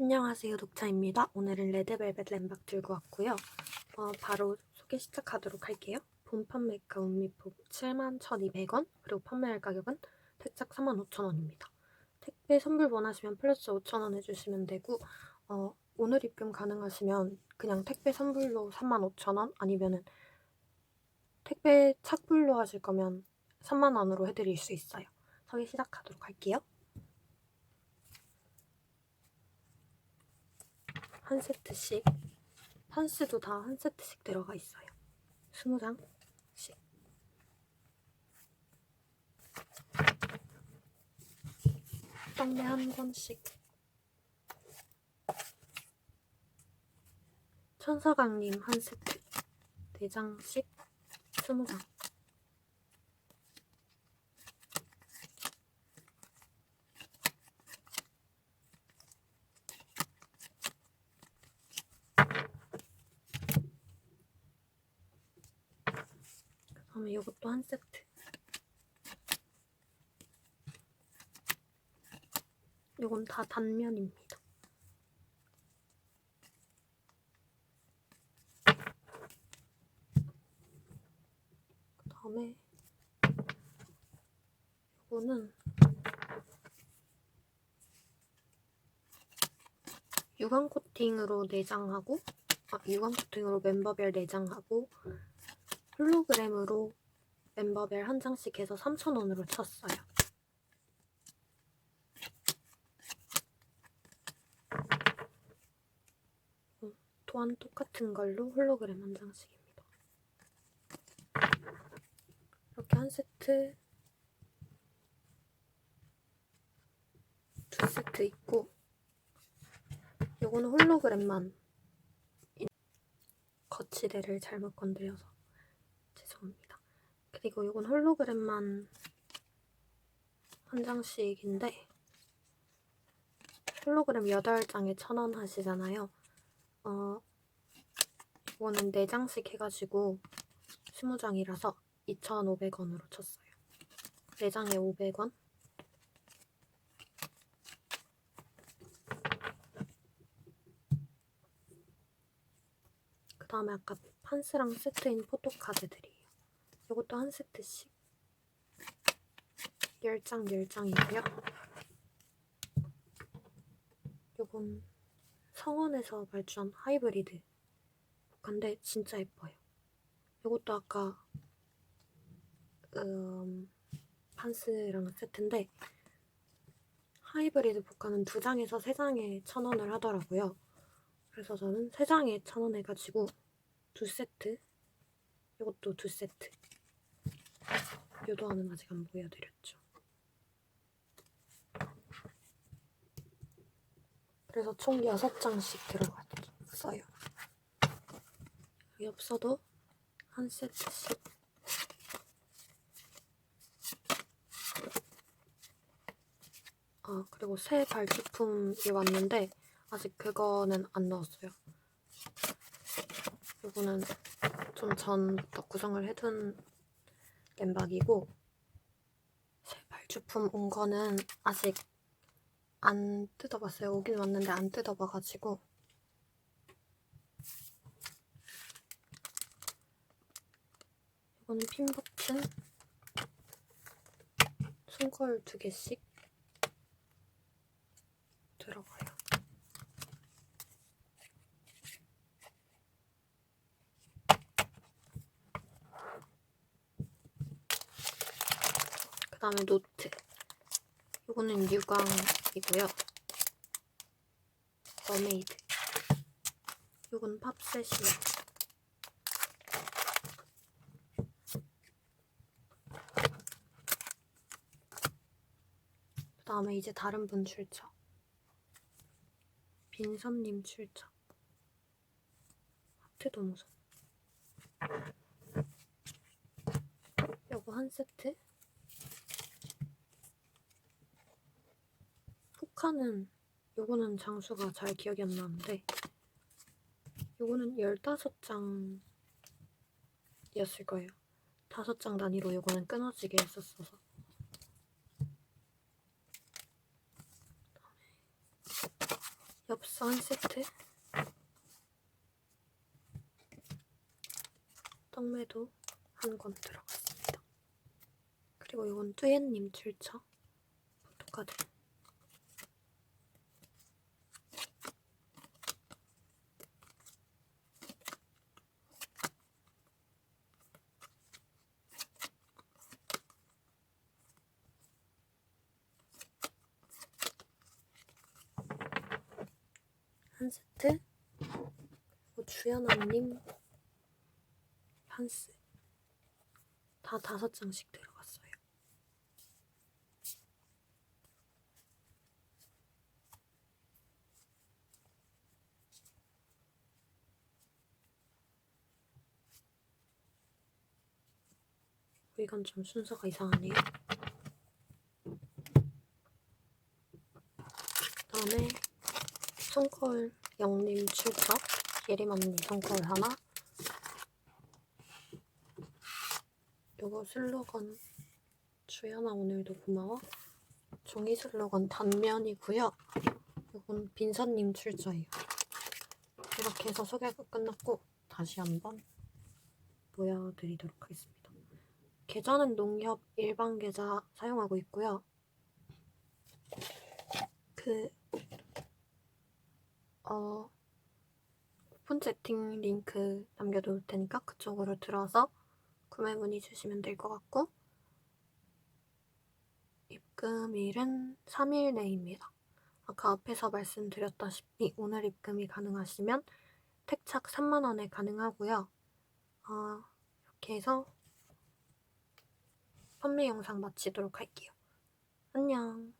안녕하세요 독차입니다. 오늘은 레드벨벳 램박 들고 왔고요. 어, 바로 소개 시작하도록 할게요. 본 판매가 운미포 71,200원 그리고 판매할 가격은 택착 45,000원입니다. 택배 선불 원하시면 플러스 5,000원 해주시면 되고 어, 오늘 입금 가능하시면 그냥 택배 선불로 35,000원 아니면은 택배 착불로 하실 거면 3만원으로 해드릴 수 있어요. 소개 시작하도록 할게요. 한 세트씩 판스도 다 한 세트씩 들어가 있어요. 20장씩. 떡메 한 권씩. 천사강님 한 세트. 4장씩 20장. 그다음에 이것도 한 세트. 이건 다 단면입니다. 그 다음에 이거는 유광 코팅으로 내장하고 아 유광 코팅으로 멤버별 내장하고 홀로그램으로 멤버별 한 장씩 해서 3,000원으로 쳤어요. 어, 또한 똑같은 걸로 홀로그램 한 장씩입니다. 이렇게 한 세트 두 세트 있고 요거는 홀로그램만 거치대를 잘못 건드려서. 그리고 이건 홀로그램만 한 장씩인데 홀로그램 8장에 1000원 하시잖아요. 어, 이거는 4장씩 해가지고 20장이라서 2,500원으로 쳤어요. 4장에 500원. 그 다음에 아까 판스랑 세트인 포토카드들이에요. 이것도 한 세트씩 10장 10장이고요. 요건 성원에서 발주한 하이브리드 복화인데 진짜 예뻐요. 이것도 아까 음, 판스랑 세트인데 하이브리드 복화는 두 장에서 세 장에 천 원을 하더라고요. 그래서 저는 세 장에 천 원 해가지고 두 세트 이것도 두 세트 요도안은 아직 안 보여드렸죠. 그래서 총 6장씩 들어갔어요. 엽서도 한 세트씩 아 그리고 새 발주품이 왔는데 아직 그거는 안 넣었어요. 이거는 좀 전부터 구성을 해둔 램박이고 새 발주품 온 거는 아직 안 뜯어봤어요. 오긴 왔는데 안 뜯어봐가지고 이거는 핀 버튼 손걸 두 개씩 들어가요. 그 다음에 노트. 이거는 유광이고요. 머메이드. 이건 팝셋이에요. 그 다음에 이제 다른 분 출처. 빈선님 출처. 하트 동선. 요거 한 세트. 포카는 요거는 장수가 잘 기억이 안 나는데 요거는 15장이었을 거예요. 5장 단위로 요거는 끊어지게 했었어서 엽서 한 세트. 떡매도 한 권 들어갔습니다. 그리고 이건 뚜예님 출처 포토카드. 한 세트. 그리고 주연아님 판스. 다 다섯 장씩 들어갔어요. 이건 좀 순서가 이상하네요. 그다음에 손거울 영님 출처 예림 언니 손거울 하나. 요거 슬로건 주연아 오늘도 고마워. 종이 슬로건 단면이고요. 요건 빈선님 출처예요. 이렇게 해서 소개가 끝났고 다시 한번 보여드리도록 하겠습니다. 계좌는 농협 일반 계좌 사용하고 있고요. 그 어, 오픈 채팅 링크 남겨둘 테니까 그쪽으로 들어서 구매 문의 주시면 될 것 같고 입금일은 3일 내입니다. 아까 앞에서 말씀드렸다시피 오늘 입금이 가능하시면 택착 3만원에 가능하고요. 어, 이렇게 해서 판매 영상 마치도록 할게요. 안녕.